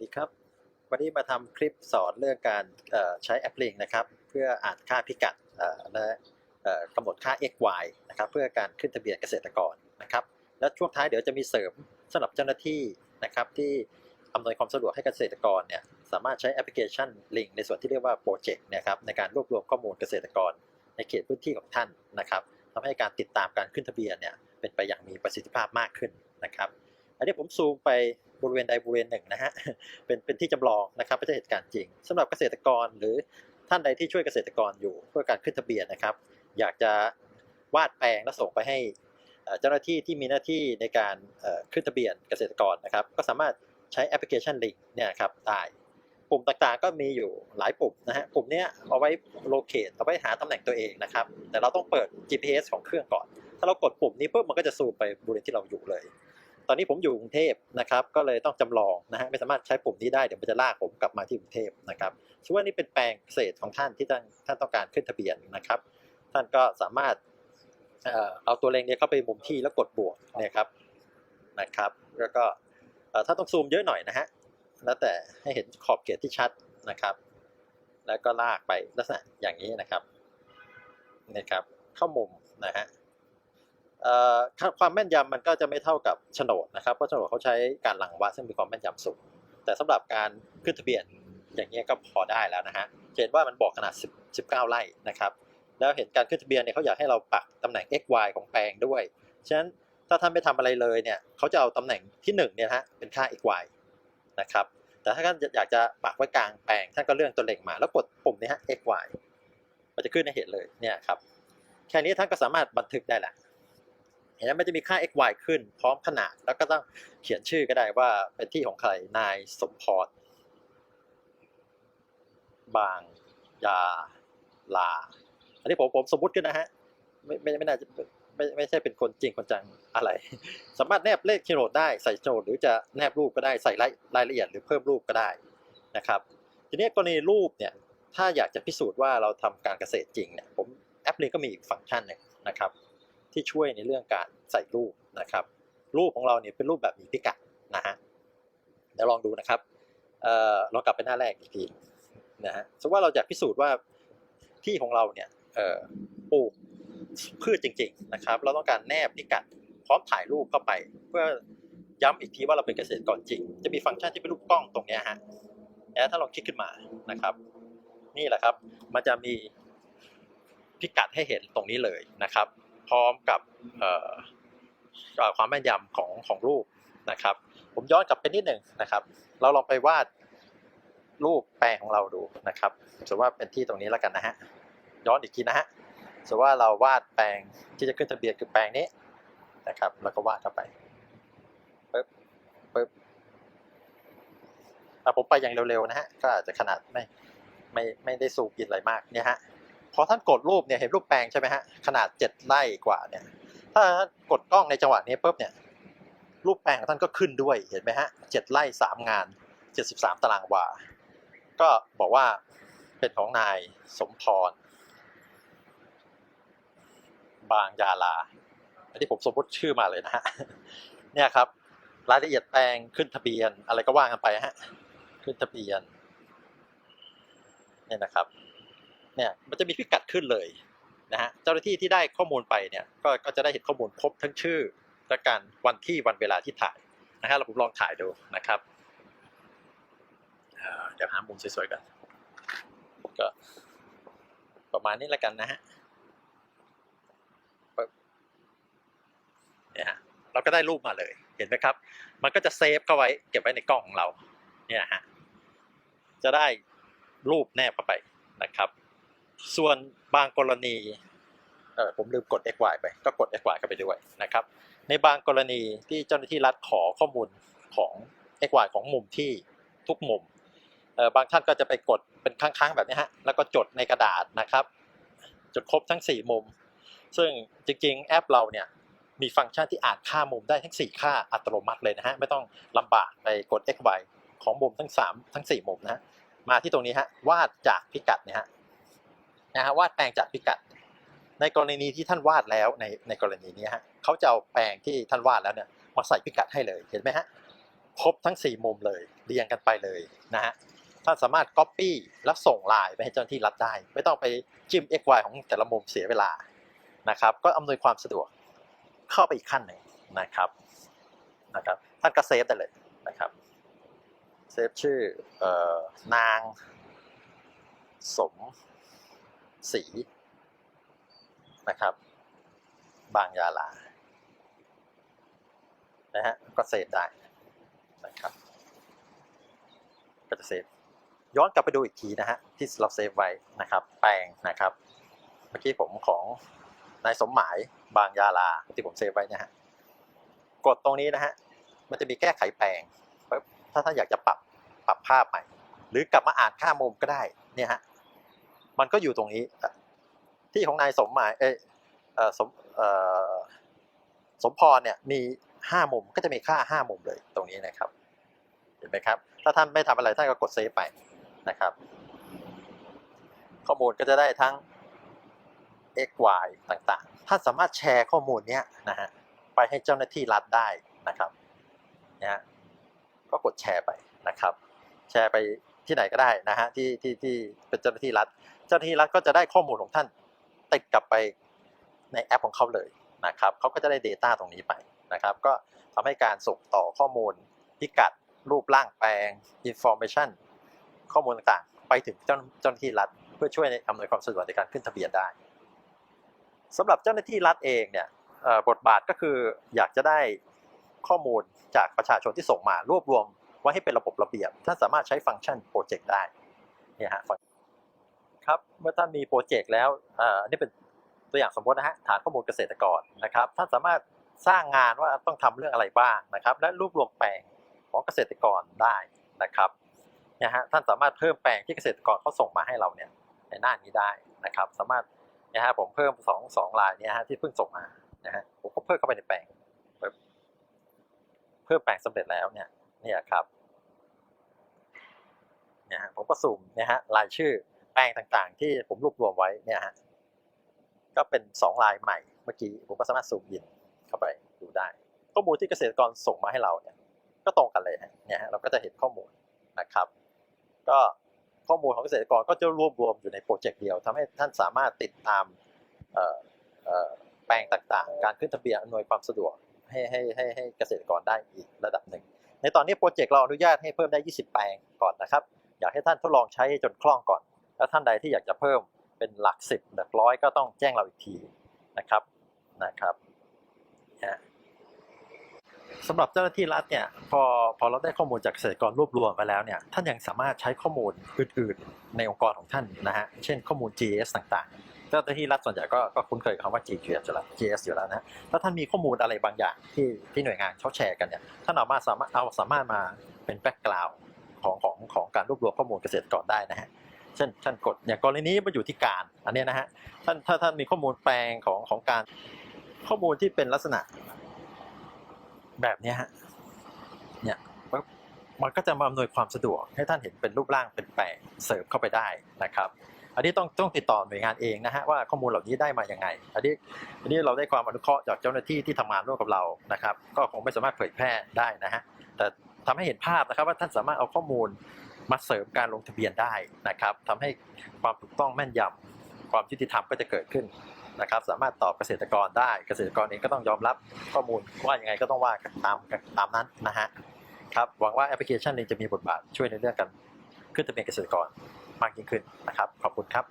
สวัสดีครับ วันนี้มาทำคลิปสอนเรื่องการใช้แอปลิงนะครับ เพื่ออ่านค่าพิกัดและกำหนดค่า x y นะครับ เพื่อการขึ้นทะเบียนเกษตรกรนะครับ และช่วงท้ายเดี๋ยวจะมีเสริมสำหรับเจ้าหน้าที่นะครับ ที่อำนวยความสะดวกให้เกษตรกรเนี่ยสามารถใช้แอปพลิเคชันลิงในส่วนที่เรียกว่าโปรเจกต์นะครับในการรวบรวมข้อมูลเกษตรกร ในเขตพื้นที่ของท่านนะครับทำให้การติดตามการขึ้นทะเบียนเนี่ยเป็นไปอย่างมีประสิทธิภาพมากขึ้นนะครับ อันนี้ผมซูมไปบริเวณใดบริเวณหนึ่งนะฮะ เป็นเป็นที่จำลองนะครับไม่ใช่เหตุการณ์จริงสำหรับเกษตรกรหรือท่านใดที่ช่วยเกษตรกรอยู่เพื่อการขึ้นทะเบียนนะครับ อยากจะวาดแปลงและส่งไปให้เจ้าหน้าที่ที่มีหน้าที่ในการขึ้นทะเบียนเกษตรกรนะครับ ก็สามารถใช้แอปพลิเคชันลิงเนี่ยครับได้ปุ่มต่างๆก็มีอยู่หลายปุ่มนะฮะปุ่มเนี้ยเอาไว้โลเคตเอาไว้หาตำแหน่งตัวเองนะครับ แต่เราต้องเปิด GPS ของเครื่องก่อน ถ้าเรากดปุ่มนี้ปุ๊บมันก็จะซูมไปบริเวณที่เราอยู่เลย ตอนนี้ผมอยู่กรุงเทพนะครับ ก็เลยต้องจำลองนะฮะไม่สามารถใช้ปุ่มนี้ได้เดี๋ยวมันจะลากผมกลับมาที่กรุงเทพนะครับสมมติว่านี่เป็นแปลงเกษตรของท่านที่ท่านท่านต้องการขึ้นทะเบียนนะครับ ท่านก็สามารถเอาตัวเลงเนี่ยเข้าไปมุมที่แล้วกดบวกเนี่ยครับนะครับ แล้วก็ถ้าต้องซูมเยอะหน่อยนะฮะแล้วแต่ให้เห็นขอบเขตที่ชัดนะครับ แล้วก็ลากไปลักษณะอย่างนี้นะครับนี่ครับ เข้ามุมนะฮะ ความแม่นยำมันก็จะไม่เท่ากับโฉนดนะครับเพราะโฉนดเขาใช้การหลังวัดซึ่งมีความแม่นยำสูง แต่สำหรับการขึ้นทะเบียนอย่างเงี้ยก็พอได้แล้วนะฮะเห็นว่ามันบอกขนาด 10 19 ไร่นะครับแล้วเห็นการขึ้นทะเบียนเนี่ยเขาอยากให้เราปักตำแหน่ง x y ของแปลงด้วย ฉะนั้นถ้าท่านไม่ทำอะไรเลยเนี่ยเขาจะเอาตำแหน่งที่1เนี่ยฮะเป็นค่า x y นะครับแต่ถ้าท่านอยากจะปักไว้กลางแปลงท่านก็เลื่อนตัวเล็งมา แล้วกดปุ่มนี้ฮะ x y มันจะขึ้นให้เห็นเลยเนี่ยครับแค่นี้ท่านก็สามารถบันทึกได้แหละ เห็นไหมมันจะมีค่า x y ขึ้นพร้อมขนาด แล้วก็ต้องเขียนชื่อก็ได้ว่าเป็นที่ของใครนายสมพรบางยาลา อันนี้ผมผมสมมติขึ้นนะฮะ ไม่ไม่ไม่น่าจะไม่ไม่ใช่เป็นคนจริงคนจังอะไร สามารถแนบเลขโฉนดได้ใส่โฉนดหรือจะแนบรูปก็ได้ใส่รายรายละเอียดหรือเพิ่มรูปก็ได้นะครับ ทีนี้กรณีรูปเนี่ยถ้าอยากจะพิสูจน์ว่าเราทำการเกษตรจริงเนี่ยผมแอปนี้ก็มีอีกฟังก์ชันนึงนะครับ ที่ช่วยในเรื่องการใส่รูปนะครับ รูปของเราเนี่ยเป็นรูปแบบมีพิกัดนะฮะเดี๋ยวลองดูนะครับเอ่อลองกลับไปหน้าแรกอีกทีนะฮะสมมติว่าเราอยากพิสูจน์ว่าที่ของเราเนี่ยเอ่อปลูกพืชจริง ๆนะครับ เราต้องการแนบพิกัดพร้อมถ่ายรูปเข้าไป เพื่อย้ำอีกทีว่าเราเป็นเกษตรกรจริง จะมีฟังก์ชันที่เป็นรูปกล้องตรงนี้ฮะแล้วถ้าลองคลิกขึ้นมานะครับ นี่แหละครับ มันจะมีพิกัดให้เห็นตรงนี้เลยนะครับ พร้อมกับความแม่นยำของของรูปนะครับ ผมย้อนกลับไปนิดหนึ่งนะครับ เราลองไปวาดรูปแปลงของเราดูนะครับสมมติว่าเป็นที่ตรงนี้แล้วกันนะฮะย้อนอีกทีนะฮะสมมติว่าเราวาดแปลงที่จะขึ้นทะเบียนคือแปลงนี้นะครับ แล้วก็วาดเข้าไปปึ๊บปึ๊บอ่ผมไปอย่างเร็วๆนะฮะก็อาจจะขนาดไม่ไม่ไม่ได้ซูมอินอะไรมากเนี่ยฮะ พอท่านกดรูปเนี่ยเห็นรูปแปลงใช่ไหมฮะขนาดเจ็ดไร่กว่าเนี่ย ถ้าท่านกดกล้องในจังหวะนี้ปุ๊บเนี่ยรูปแปลงของท่านก็ขึ้นด้วยเห็นไหมฮะเจ็ดไร่สามงานเจ็ดสิบสามตารางวา ก็บอกว่าเป็นของนายสมพร บางยาลา อันนี้ผมสมมติชื่อมาเลยนะฮะ เนี่ยครับ รายละเอียดแปลงขึ้นทะเบียนอะไรก็ว่ากันไปฮะ ขึ้นทะเบียน เนี่ยนะครับ เนี่ยมันจะมีพิกัดขึ้นเลยนะฮะเจ้าหน้าที่ที่ได้ข้อมูลไปเนี่ยก็ก็จะได้เห็นข้อมูลครบทั้งชื่อ และการวันที่วันเวลาที่ถ่ายนะฮะเราผมลองถ่ายดูนะครับเเดี๋ยวหามุมสวยๆกันก็ประมาณนี้แล้วกันนะฮะเนี่ยฮะเราก็ได้รูปมาเลย เห็นไหมครับ มันก็จะเซฟเข้าไว้เก็บไว้ในกล้องของเรา เนี่ยฮะ จะได้รูปแนบเข้าไปนะครับ ส่วนบางกรณีเออผมลืมกด xy ไป ก็กด xy เข้าไปด้วยนะครับ ในบางกรณีที่เจ้าหน้าที่รัฐขอข้อมูลของ xy ของมุมที่ทุกมุมเออบางท่านก็จะไปกดเป็นค้างๆแบบนี้ฮะ แล้วก็จดในกระดาษนะครับ จดครบทั้ง 4 มุม ซึ่งจริงๆ แอปเราเนี่ยมีฟังก์ชันที่อ่านค่ามุมได้ทั้ง 4 ค่าอัตโนมัติเลยนะฮะ ไม่ต้องลำบากไปกด xy ของมุมทั้ง 3 ทั้ง 4 มุมนะฮะ มาที่ตรงนี้ฮะ วาดจากพิกัดเนี่ยฮะ นะฮะวาดแปลงจากพิกัด ในกรณีที่ท่านวาดแล้วในในกรณีนี้ฮะเขาจะเอาแปลงที่ท่านวาดแล้วเนี่ยมาใส่พิกัดให้เลยเห็นไหมฮะครบทั้ง 4 มุมเลยเรียงกันไปเลยนะฮะท่านสามารถ Copy แล้วส่งไลน์ไปให้เจ้าหน้าที่รัฐได้ ไม่ต้องไปจิ้ม x y ของแต่ละมุมเสียเวลานะครับ ก็อำนวยความสะดวกเข้าไปอีกขั้นหนึ่งนะครับนะครับ ท่านก็เซฟได้เลยนะครับเซฟชื่อเอ่อนางสม ศรีนะครับ บางยาลา นะฮะ ก็เซฟได้นะครับก็จะเซฟย้อนกลับไปดูอีกทีนะฮะที่เราเซฟไว้นะครับ แปลงนะครับ เมื่อกี้ผมของนายสมหมายบางยาลาที่ผมเซฟไว้นะฮะกดตรงนี้นะฮะมันจะมีแก้ไขแปลงปึ๊บถ้าท่านอยากจะปรับปรับภาพใหม่ หรือกลับมาอ่านค่ามุมก็ได้เนี่ยฮะ มันก็อยู่ตรงนี้ ที่ของนายสมหมายเออสมเออสมพรเนี่ยมีห้ามุมก็จะมีค่าห้ามุมเลยตรงนี้นะครับเห็นไหมครับ ถ้าท่านไม่ทำอะไรท่านก็กดเซฟไปนะครับ ข้อมูลก็จะได้ทั้ง x y ต่างๆ ท่านสามารถแชร์ข้อมูลเนี้ยนะฮะไปให้เจ้าหน้าที่รัฐได้นะครับเนี่ยก็กดแชร์ไปนะครับ แชร์ไปที่ไหนก็ได้นะฮะที่ที่ที่เป็นเจ้าหน้าที่รัฐ เจ้าหน้าที่รัฐก็จะได้ข้อมูลของท่านติดกลับไปในแอปของเขาเลยนะครับเขาก็จะได้ Data ตรงนี้ไปนะครับ ก็ทำให้การส่งต่อข้อมูลพิกัดรูปร่างแปลง Information ข้อมูลต่างๆ ไปถึงเจ้าเจ้าหน้าที่รัฐ เพื่อช่วยในอำนวยความสะดวกในการขึ้นทะเบียนได้สำหรับเจ้าหน้าที่รัฐเองเนี่ยบทบาทก็คืออยากจะได้ข้อมูลจากประชาชนที่ส่งมารวบรวมไว้ให้เป็นระบบระเบียบท่านสามารถใช้ฟังก์ชันโปรเจกต์ได้เนี่ยฮะ ครับเมื่อท่านมีโปรเจกต์แล้วอ่ออันนี่เป็นตัวอย่างสมมตินะฮะฐานข้อมูลเกษตรกรนะครับท่านสามารถสร้างงานว่าต้องทำเรื่องอะไรบ้างนะครับ และรวบรวมแปลงของเกษตรกรได้นะครับนี่ยฮะท่านสามารถเพิ่มแปลงที่เกษตรกรเขาส่งมาให้เราเนี่ยในหน้านี้ได้นะครับ สามารถนี่ยฮะผมเพิ่มสองสองลายเนี่ยฮะที่เพิ่งส่งมานะฮะผมก็เพิ่มเข้าไปในแปลงปึ๊บเพิ่มแปลงสำเร็จแล้วเนี่ยเนี่ยครับนี่ยฮะผมก็สุ่มนี่ยฮะรายชื่อ ปลงต่างๆ ที่ผมรวบรวมไว้เนี่ยฮะก็เป็น 2 ลายใหม่เมื่อกี้ผมก็สามารถซูมอินเข้าไปดูได้ ข้อมูลที่เกษตรกรส่งมาให้เราเนี่ยก็ตรงกันเลยเนี่ยฮะเราก็จะเห็นข้อมูลนะครับ ก็ข้อมูลของเกษตรกรก็จะรวบรวมอยู่ในโปรเจกต์เดียวทำให้ท่านสามารถติดตามแปลงต่างๆ การขึ้นทะเบียนอำนวยความสะดวกให้ให้ให้ให้เกษตรกรได้อีกระดับหนึ่ง ในตอนนี้โปรเจกต์เราอนุญาตให้เพิ่มได้ 20 แปลงก่อนนะครับ อยากให้ท่านทดลองใช้จนคล่องก่อน แล้วท่านใดที่อยากจะเพิ่มเป็นหลักสิบหลักร้อยก็ต้องแจ้งเราอีกทีนะครับนะครับสำหรับเจ้าหน้าที่รัฐเนี่ยพอพอเราได้ข้อมูลจากเกษตรกรรวบรวมไปแล้วเนี่ยท่านยังสามารถใช้ข้อมูลอื่นๆ ในองค์กรของท่านนะฮะเช่นข้อมูล GS ต่างๆ เจ้าหน้าที่รัฐส่วนใหญ่ก็ก็คุ้นเคยคำว่า GS อยู่แล้ว GS อยู่แล้วนะถ้าท่านมีข้อมูลอะไรบางอย่างที่ที่หน่วยงานเขาแชร์กันเนี่ยท่านเอามาสามารถเอาสามารถมาเป็นแบ็กกราวด์ของของของการรวบรวมข้อมูลเกษตรกรได้นะฮะ เช่นท่านกดอย่างกรณีนี้มันอยู่ที่การอันนี้นะฮะท่านถ้าท่านมีข้อมูลแปลงของของการข้อมูลที่เป็นลักษณะแบบนี้ฮะเนี่ยมันก็จะมาอำนวยความสะดวกให้ท่านเห็นเป็นรูปร่างเป็นแปลงเสริมเข้าไปได้นะครับ อันนี้ต้องต้องติดต่อหน่วยงานเองนะฮะว่าข้อมูลเหล่านี้ได้มาอย่างไง อันนี้อันนี้เราได้ความอนุเคราะห์จากเจ้าหน้าที่ที่ทำงานร่วมกับเรานะครับ ก็คงไม่สามารถเผยแพร่ได้นะฮะแต่ทำให้เห็นภาพนะครับว่าท่านสามารถเอาข้อมูล มาเสริมการลงทะเบียนได้นะครับทำให้ความถูกต้องแม่นยำความยุติธรรมก็จะเกิดขึ้นนะครับสามารถตอบเกษตรกรได้เกษตรกรเองก็ต้องยอมรับข้อมูลว่ายังไงก็ต้องว่าตามตามนั้นนะฮะครับหวังว่าแอปพลิเคชันนี้จะมีบทบาทช่วยในเรื่องการขึ้นทะเบียนเกษตรกรมากยิ่งขึ้นนะครับ ขอบคุณครับ